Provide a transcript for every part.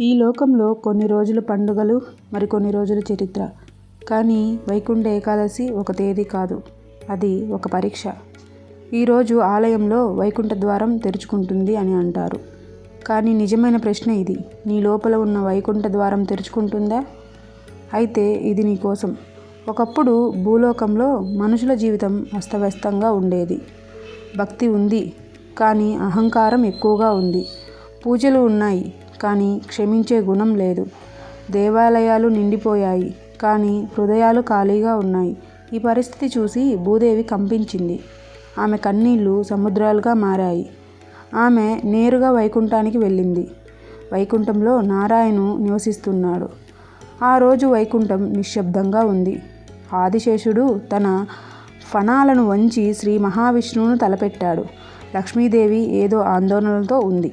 ఈ లోకంలో కొన్ని రోజులు పండుగలు మరికొన్ని రోజులు చరిత్ర. కానీ వైకుంఠ ఏకాదశి ఒక తేదీ కాదు. అది ఒక పరీక్ష. ఈరోజు ఆలయంలో వైకుంఠ ద్వారం తెరుచుకుంటుంది అని అంటారు. కానీ నిజమైన ప్రశ్న ఇది. నీ లోపల ఉన్న వైకుంఠ ద్వారం తెరుచుకుంటుందా? అయితే ఇది నీ కోసం. ఒకప్పుడు భూలోకంలో మనుషుల జీవితం అస్తవ్యస్తంగా ఉండేది. భక్తి ఉంది కానీ అహంకారం ఎక్కువగా ఉంది. పూజలు ఉన్నాయి కానీ క్షమించే గుణం లేదు. దేవాలయాలు నిండిపోయాయి కానీ హృదయాలు ఖాళీగా ఉన్నాయి. ఈ పరిస్థితి చూసి భూదేవి కంపించింది. ఆమె కన్నీళ్ళు సముద్రాలుగా మారాయి. ఆమె నేరుగా వైకుంఠానికి వెళ్ళింది. వైకుంఠంలో నారాయణు నివసిస్తున్నాడు. ఆ రోజు వైకుంఠం నిశ్శబ్దంగా ఉంది. ఆదిశేషుడు తన ఫణాలను వంచి శ్రీ మహావిష్ణువును తలపెట్టాడు. లక్ష్మీదేవి ఏదో ఆందోళనలతో ఉంది.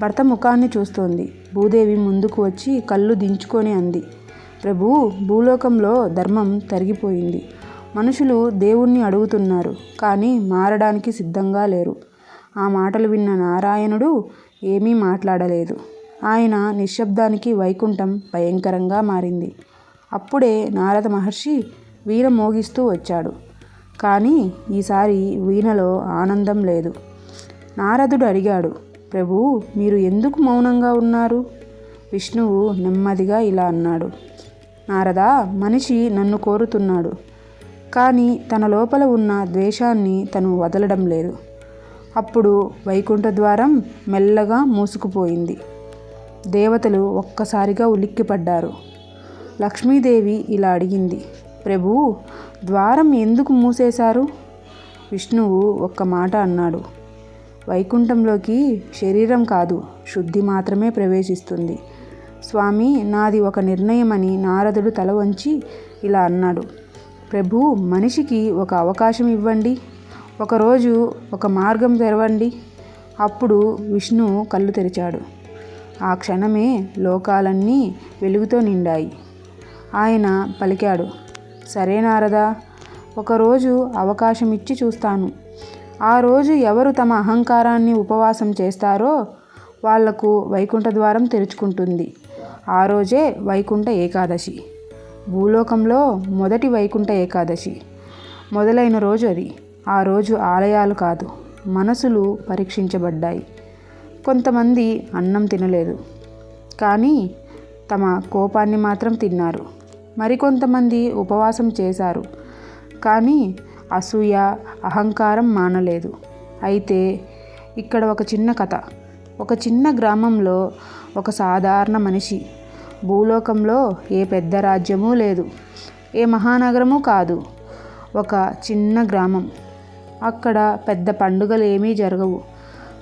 భర్త ముఖాన్ని చూస్తోంది. భూదేవి ముందుకు వచ్చి కళ్ళు దించుకొని అంది. ప్రభు భూలోకంలో ధర్మం తరిగిపోయింది. మనుషులు దేవుణ్ణి అడుగుతున్నారు కానీ మారడానికి సిద్ధంగా లేరు. ఆ మాటలు విన్న నారాయణుడు ఏమీ మాట్లాడలేదు. ఆయన నిశ్శబ్దానికి వైకుంఠం భయంకరంగా మారింది. అప్పుడే నారద మహర్షి వీణ మోగిస్తూ వచ్చాడు. కానీ ఈసారి వీణలో ఆనందం లేదు. నారదుడు అడిగాడు ప్రభు మీరు ఎందుకు మౌనంగా ఉన్నారు? విష్ణువు నెమ్మదిగా ఇలా అన్నాడు. నారదా మనిషి నన్ను కోరుతున్నాడు. కానీ తన లోపల ఉన్న ద్వేషాన్ని తను వదలడం లేదు. అప్పుడు వైకుంఠ ద్వారం మెల్లగా మూసుకుపోయింది. దేవతలు ఒక్కసారిగా ఉలిక్కిపడ్డారు. లక్ష్మీదేవి ఇలా అడిగింది. ప్రభు ద్వారం ఎందుకు మూసేశారు? విష్ణువు ఒక్క మాట అన్నాడు. వైకుంఠంలోకి శరీరం కాదు శుద్ధి మాత్రమే ప్రవేశిస్తుంది. స్వామి నాది ఒక నిర్ణయమని నారదుడు తల వంచి ఇలా అన్నాడు. ప్రభు మనిషికి ఒక అవకాశం ఇవ్వండి. ఒకరోజు ఒక మార్గం తెరవండి. అప్పుడు విష్ణు కళ్ళు తెరిచాడు. ఆ క్షణమే లోకాలన్నీ వెలుగుతో నిండాయి. ఆయన పలికాడు సరే నారదా ఒకరోజు అవకాశం ఇచ్చి చూస్తాను. ఆ రోజు ఎవరు తమ అహంకారాన్ని ఉపవాసం చేస్తారో వాళ్ళకు వైకుంఠ ద్వారం తెరుచుకుంటుంది. ఆ రోజే వైకుంఠ ఏకాదశి. భూలోకంలో మొదటి వైకుంఠ ఏకాదశి. మొదలైన రోజు అది. ఆ రోజు ఆలయాలు కాదు మనసులు పరీక్షించబడ్డాయి. కొంతమంది అన్నం తినలేదు. కానీ తమ కోపాన్ని మాత్రం తిన్నారు. మరికొంతమంది ఉపవాసం చేశారు. కానీ అసూయ అహంకారం మానలేదు. అయితే ఇక్కడ ఒక చిన్న కథ. ఒక చిన్న గ్రామంలో ఒక సాధారణ మనిషి. భూలోకంలో ఏ పెద్ద రాజ్యమూ లేదు. ఏ మహానగరము కాదు. ఒక చిన్న గ్రామం. అక్కడ పెద్ద పండుగలు ఏమీ జరగవు.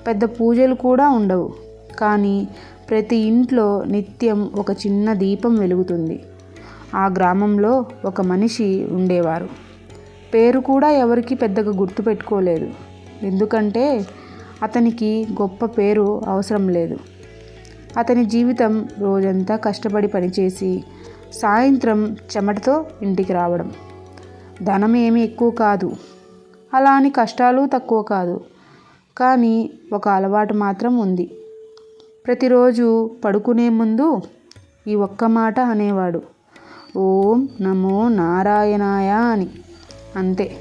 పెద్ద పూజలు కూడా ఉండవు. కానీ ప్రతి ఇంట్లో నిత్యం ఒక చిన్న దీపం వెలుగుతుంది. ఆ గ్రామంలో ఒక మనిషి ఉండేవారు. పేరు కూడా ఎవరికి పెద్దగా గుర్తుపెట్టుకోలేదు ఎందుకంటే అతనికి గొప్ప పేరు అవసరం లేదు. అతని జీవితం రోజంతా కష్టపడి పనిచేసి సాయంత్రం చెమటతో ఇంటికి రావడం ధనం ఏమి ఎక్కువ కాదు. అలా అని కష్టాలు తక్కువ కాదు. కానీ ఒక అలవాటు మాత్రం ఉంది. ప్రతిరోజు పడుకునే ముందు ఈ ఒక్క మాట అనేవాడు. ఓం నమో నారాయణాయ అని. అంతే.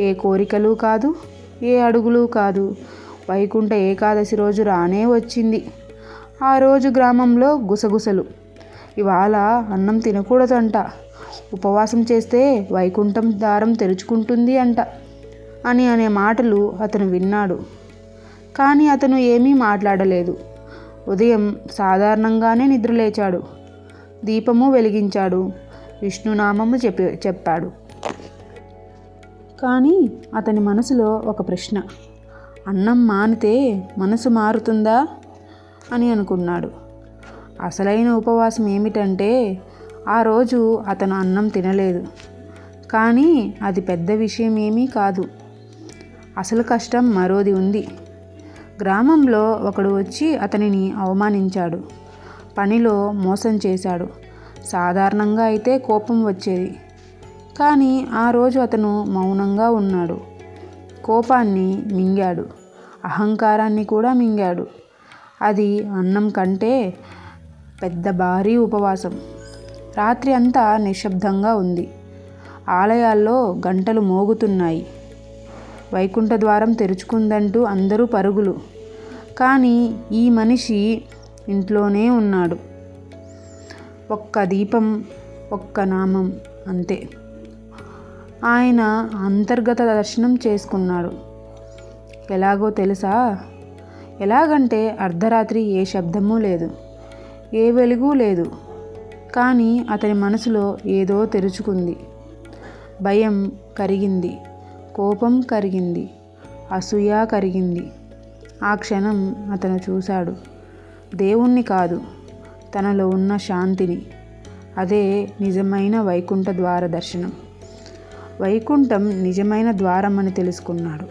ఏ కోరికలు కాదు ఏ అడుగులు కాదు. వైకుంఠ ఏకాదశి రోజు రానే వచ్చింది. ఆ రోజు గ్రామంలో గుసగుసలు. ఇవాళ అన్నం తినకూడదంట. ఉపవాసం చేస్తే వైకుంఠం దారం తెరుచుకుంటుంది అంట అని అనే మాటలు అతను విన్నాడు. కానీ అతను ఏమీ మాట్లాడలేదు. ఉదయం సాధారణంగానే నిద్రలేచాడు. దీపము వెలిగించాడు. విష్ణునామము చెప్పి చెప్పాడు. కానీ అతని మనసులో ఒక ప్రశ్న. అన్నం మానితే మనసు మారుతుందా? అని అనుకున్నాడు. అసలైన ఉపవాసం ఏమిటంటే ఆ రోజు అతను అన్నం తినలేదు. కానీ అది పెద్ద విషయం ఏమీ కాదు. అసలు కష్టం మరోది ఉంది. గ్రామంలో ఒకడు వచ్చి అతనిని అవమానించాడు. పనిలో మోసం చేశాడు. సాధారణంగా అయితే కోపం వచ్చేది. కానీ ఆ రోజు అతను మౌనంగా ఉన్నాడు. కోపాన్ని మింగాడు. అహంకారాన్ని కూడా మింగాడు. అది అన్నం కంటే పెద్ద భారీ ఉపవాసం. రాత్రి అంతా నిశ్శబ్దంగా ఉంది. ఆలయాల్లో గంటలు మోగుతున్నాయి. వైకుంఠ ద్వారం తెరుచుకుందంటూ అందరూ పరుగులు. కానీ ఈ మనిషి ఇంట్లోనే ఉన్నాడు. ఒక్క దీపం ఒక్క నామం అంతే. ఆయన అంతర్గత దర్శనం చేసుకున్నాడు. ఎలాగో తెలుసా? ఎలాగంటే అర్ధరాత్రి ఏ శబ్దమూ లేదు ఏ వెలుగు లేదు. కానీ అతని మనసులో ఏదో తెరుచుకుంది. భయం కరిగింది కోపం కరిగింది అసూయ కరిగింది. ఆ క్షణం అతను చూశాడు. దేవుణ్ణి కాదు తనలో ఉన్న శాంతిని. అదే నిజమైన వైకుంఠ ద్వార దర్శనం. వైకుంఠం నిజమైన ద్వారం అని తెలుసుకున్నాడు.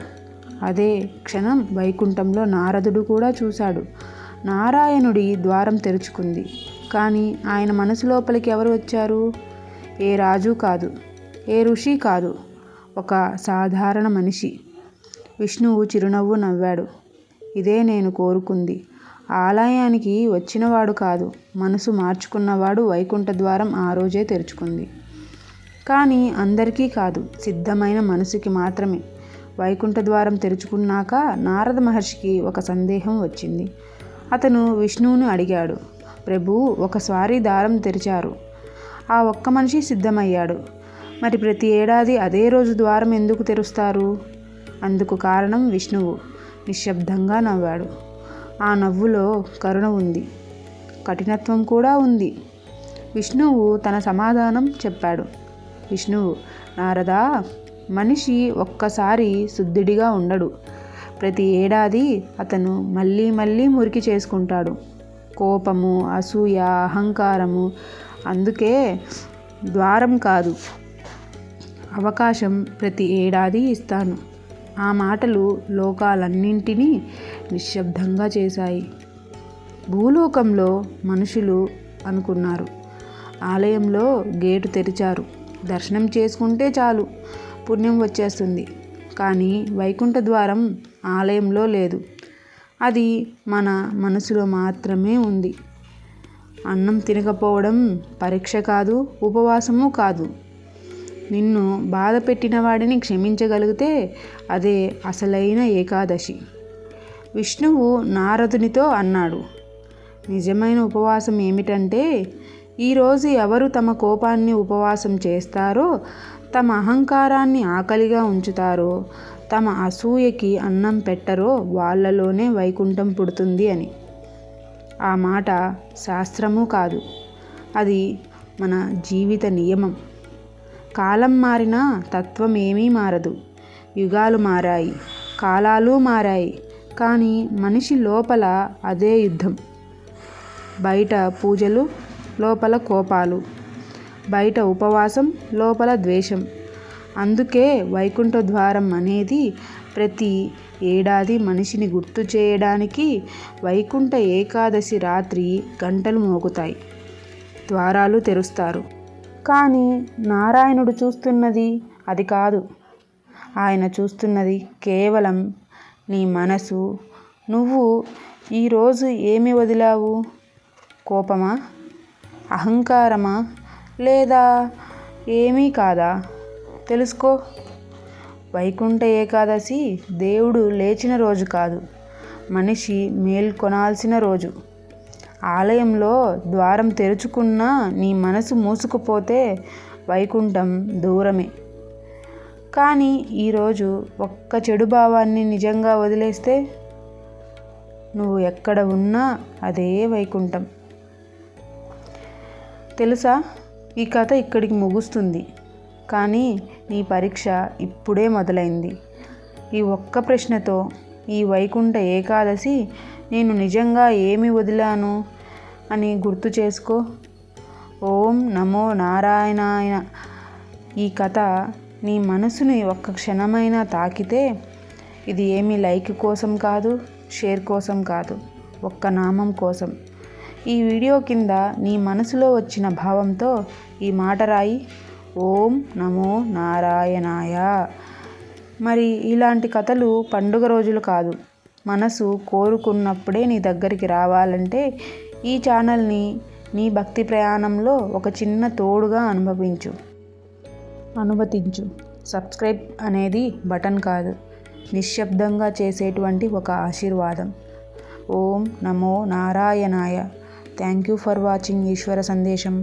అదే క్షణం వైకుంఠంలో నారదుడు కూడా చూశాడు. నారాయణుడి ద్వారం తెరుచుకుంది. కానీ ఆయన మనసు లోపలికి ఎవరు వచ్చారు? ఏ రాజు కాదు ఏ ఋషి కాదు ఒక సాధారణ మనిషి. విష్ణువు చిరునవ్వు నవ్వాడు. ఇదే నేను కోరుకుంది. ఆలయానికి వచ్చినవాడు కాదు మనసు మార్చుకున్నవాడు వైకుంఠ ద్వారం ఆ రోజే తెరుచుకుంది. కానీ అందరికీ కాదు సిద్ధమైన మనసుకి మాత్రమే. వైకుంఠ ద్వారం తెరుచుకున్నాక నారద మహర్షికి ఒక సందేహం వచ్చింది. అతను విష్ణువును అడిగాడు ప్రభు ఒకసారి దారం తెరిచారు. ఆ ఒక్క మనిషి సిద్ధమయ్యాడు. మరి ప్రతి ఏడాది అదే రోజు ద్వారం ఎందుకు తెరుస్తారు? అందుకు కారణం విష్ణువు. నిశ్శబ్దంగా నవ్వాడు. ఆ నవ్వులో కరుణ ఉంది. కఠినత్వం కూడా ఉంది. విష్ణువు తన సమాధానం చెప్పాడు. విష్ణువు నారదా మనిషి ఒక్కసారి శుద్ధుడిగా ఉండడు. ప్రతి ఏడాది అతను మళ్ళీ మళ్ళీ మురికి చేసుకుంటాడు. కోపము అసూయ అహంకారము అందుకే ద్వారం కాదు అవకాశం ప్రతి ఏడాది ఇస్తాను. ఆ మాటలు లోకాలన్నింటినీ నిశ్శబ్దంగా చేశాయి. భూలోకంలో మనుషులు అనుకున్నారు. ఆలయంలో గేటు తెరిచారు. దర్శనం చేసుకుంటే చాలు. పుణ్యం వచ్చేస్తుంది. కానీ వైకుంఠ ద్వారం ఆలయంలో లేదు. అది మన మనసులో మాత్రమే ఉంది. అన్నం తినకపోవడం పరీక్ష కాదు ఉపవాసము కాదు. నిన్ను బాధ పెట్టిన వాడిని క్షమించగలిగితే అదే అసలైన ఏకాదశి. విష్ణువు నారదునితో అన్నాడు. నిజమైన ఉపవాసం ఏమిటంటే ఈరోజు ఎవరు తమ కోపాన్ని ఉపవాసం చేస్తారో తమ అహంకారాన్ని ఆకలిగా ఉంచుతారో తమ అసూయకి అన్నం పెట్టరో వాళ్ళలోనే వైకుంఠం పుడుతుంది అని. ఆ మాట శాస్త్రము కాదు. అది మన జీవిత నియమం. కాలం మారినా తత్వం ఏమీ మారదు. యుగాలు మారాయి కాలాలు మారాయి కానీ మనిషి లోపల అదే యుద్ధం. బయట పూజలు లోపల కోపాలు బయట ఉపవాసం లోపల ద్వేషం. అందుకే వైకుంఠ ద్వారం అనేది ప్రతి ఏడాది మనిషిని గుర్తు చేయడానికి వైకుంఠ ఏకాదశి రాత్రి గంటలు మోగుతాయి. ద్వారాలు తెరుస్తారు. కానీ నారాయణుడు చూస్తున్నది అది కాదు. ఆయన చూస్తున్నది కేవలం నీ మనసు. నువ్వు ఈరోజు ఏమి వదిలావు? కోపమా? అహంకారమా? లేదా ఏమీ కాదా? తెలుసుకో. వైకుంఠ ఏకాదశి దేవుడు లేచిన రోజు కాదు. మనిషి మేల్కొనాల్సిన రోజు. ఆలయంలో ద్వారం తెరుచుకున్నా నీ మనసు మూసుకుపోతే వైకుంఠం దూరమే. కానీ ఈరోజు ఒక్క చెడు భావాన్ని నిజంగా వదిలేస్తే నువ్వు ఎక్కడ ఉన్నా అదే వైకుంఠం. తెలుసా? ఈ కథ ఇక్కడికి ముగుస్తుంది. కానీ నీ పరీక్ష ఇప్పుడే మొదలైంది. ఈ ఒక్క ప్రశ్నతో ఈ వైకుంఠ ఏకాదశి నేను నిజంగా ఏమి వదిలాను అని గుర్తు చేసుకో. ఓం నమో నారాయణాయ. ఈ కథ నీ మనసుని ఒక్క క్షణమైనా తాకితే ఇది ఏమి లైక్ కోసం కాదు షేర్ కోసం కాదు ఒక్క నామం కోసం. ఈ వీడియో కింద నీ మనసులో వచ్చిన భావంతో ఈ మాట రాయి. ఓం నమో నారాయణాయ. మరి ఇలాంటి కథలు పండుగ రోజులు కాదు. మనసు కోరుకున్నప్పుడే నీ దగ్గరికి రావాలంటే ఈ ఛానల్ని నీ భక్తి ప్రయాణంలో ఒక చిన్న తోడుగా అనుభవించు. అనుమతించు. సబ్స్క్రైబ్ అనేది బటన్ కాదు. నిశ్శబ్దంగా చేసేటువంటి ఒక ఆశీర్వాదం. ఓం నమో నారాయణాయ. థ్యాంక్ యూ ఫర్ వాచింగ్ ఈశ్వర సందేశం